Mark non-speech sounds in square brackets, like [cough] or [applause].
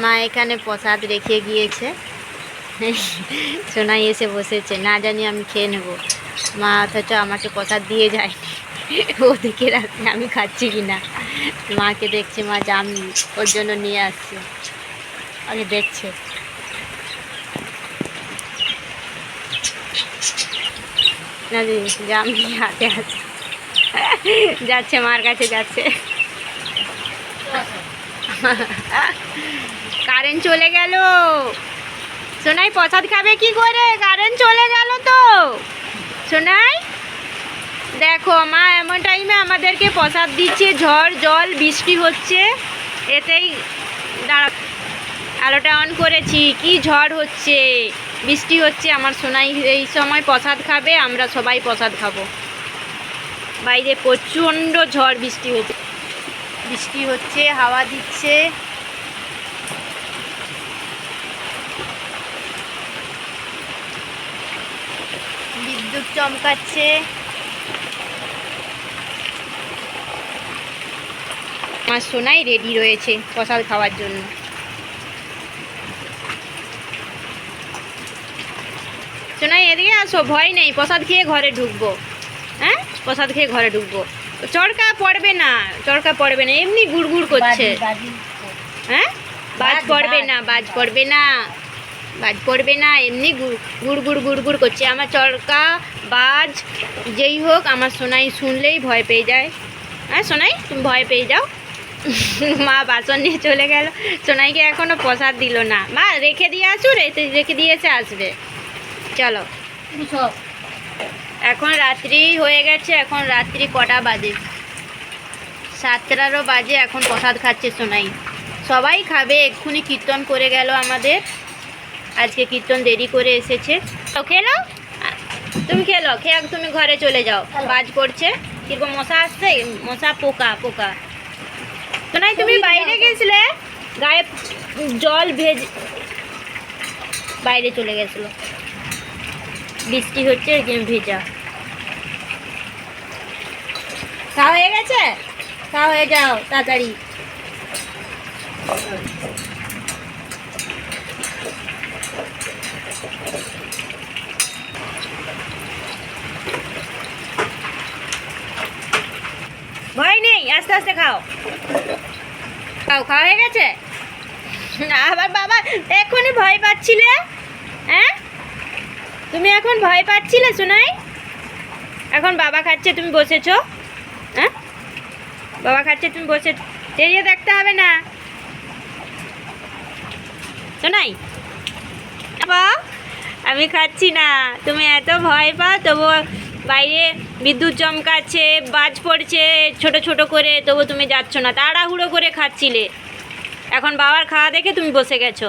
মা এখানে প্রসাদ রেখে গিয়েছে। সোনাই এসে বসেছে, না জানি আমি খেয়ে নেব। মা অথচ আমাকে প্রসাদ দিয়ে যায়নি। ও দেখে রাখছে আমি খাচ্ছি কি না মাকে দেখছে, মা জাম ওর জন্য নিয়ে আসছে। আগে দেখছে। না দিদি জাম নিয়ে হাতে আছে। যাচ্ছে, মার কাছে যাচ্ছে। কারেন্ট চলে গেল। সোনাই প্রসাদ খাবে কি করে? কারেন্ট চলে গেল তো। সোনাই, দেখো মা, এমন টাইমে আমাদেরকে প্রসাদ দিচ্ছে, ঝড়, জল, বৃষ্টি হচ্ছে। এতেই দাঁড়া, আলোটা অন করেছি। কি ঝড় হচ্ছে? বৃষ্টি হচ্ছে, আমার সোনাই এই সময় প্রসাদ খাবে, আমরা সবাই প্রসাদ খাব। বাইরে প্রচণ্ড ঝড়, বৃষ্টি হচ্ছে। বৃষ্টি হচ্ছে, হাওয়া দিচ্ছে। বিদ্যুৎ চমকাচ্ছে। আমার সোনাই রেডি রয়েছে প্রসাদ খাওয়ার জন্য। সোনাই এদিকে আসো ভয় নেই প্রসাদ খেয়ে ঘরে ঢুকবো। হ্যাঁ? প্রসাদ খেয়ে ঘরে ঢুকবো। চরকা পড়বে না চরকা পড়বে না এমনি গুড়গুড় করছে। হ্যাঁ? বাজ বাজ, পড়বে না বাজ পড়বে না। বাজ পড়বে না এমনি গুড় গুড় গুড় গুড় গুড় করছে। আমার চরকা বাজ যেই হোক আমার সোনাই শুনলেই ভয় পেয়ে যায়। হ্যাঁ সোনাই তুমি ভয় পেয়ে যাও। [laughs] মা বাসন নিয়ে চলে গেল। সোনাইকে এখনও প্রসাদ দিল না। মা রেখে দিয়ে আসু রেখে রেখে দিয়েছে আসবে। চলো। এখন রাত্রি হয়ে গেছে এখন রাত্রি কটা বাজে? সাতটারও বাজে এখন প্রসাদ খাচ্ছে সোনাই। সবাই খাবে এক্ষুনি কীর্তন করে গেল আমাদের। আজকে কীর্তন দেরি করে এসেছে। তো খেলো আ- তুমি খেলো খেয়ে তুমি ঘরে চলে যাও। বাজ পড়ছে। কীরকম মশা আসছে? মশা পোকা পোকা। সোনাই তুমি বাইরে গেছিলে? গায়ে জল ভেজ বাইরে চলে গেছিল। বৃষ্টি হচ্ছে ভেজা। খাওয়া হয়ে গেছে? খাওয়া হয়ে যাও তাড়াতাড়ি ভয় নেই আস্তে আস্তে খাও। খাও, খাওয়া হয়ে গেছে? আবার বাবা, এখনই ভয় পাচ্ছিলে? হ্যাঁ? তুমি এখন ভয় পাচ্ছিলে শোনাই এখন বাবা খাচ্ছে, তুমি বসেছো? হ্যাঁ? বাবা খাচ্ছে, তুমি বসে চেয়ে দেখতে হবে না। শোনাই আমি খাচ্ছি না। তুমি এত ভয় পাও তবু বাইরে বিদ্যুৎ চমকাচ্ছে, বাজ পড়ছে, ছোট ছোট করে, তবু তুমি যাচ্ছ না। তাড়াহুড়ো করে খাচ্ছিলে। এখন বাবার খাওয়া দেখে তুমি বসে গেছো।